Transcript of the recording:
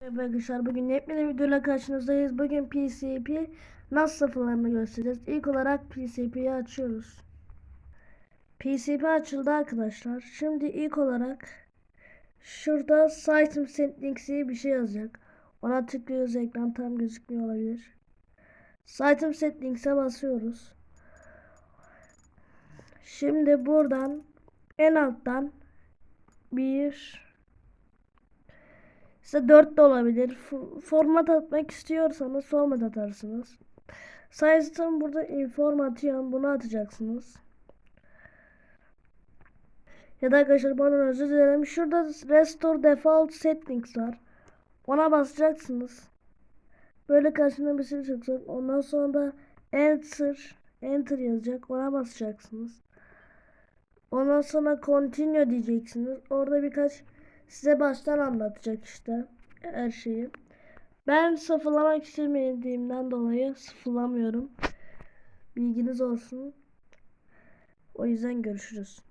Merhaba arkadaşlar bugün yepyeni videoyla karşınızdayız. Bugün PCP nasıl sıfırlarını göstereceğiz. İlk olarak PCP'yi açıyoruz. PCP açıldı arkadaşlar. Şimdi ilk olarak şurada System Settings diye bir şey yazacak. Ona tıklıyoruz ekran tam gözükmüyor olabilir. System Settings'e basıyoruz. Şimdi buradan en alttan bir Size 4 de olabilir. Format atmak istiyorsanız format atarsınız. Sayısın burada information bunu atacaksınız. Ya da arkadaşlar pardon özür dilerim. Şurada restore default settings var. Ona basacaksınız. Böyle karşına bir şey çıkacak. Ondan sonra da enter enter yazacak. Ona basacaksınız. Ondan sonra continue diyeceksiniz. Orada birkaç size baştan anlatacak işte her şeyi. Ben sıfırlamak istemediğimden dolayı sıfırlamıyorum. Bilginiz olsun. O yüzden görüşürüz.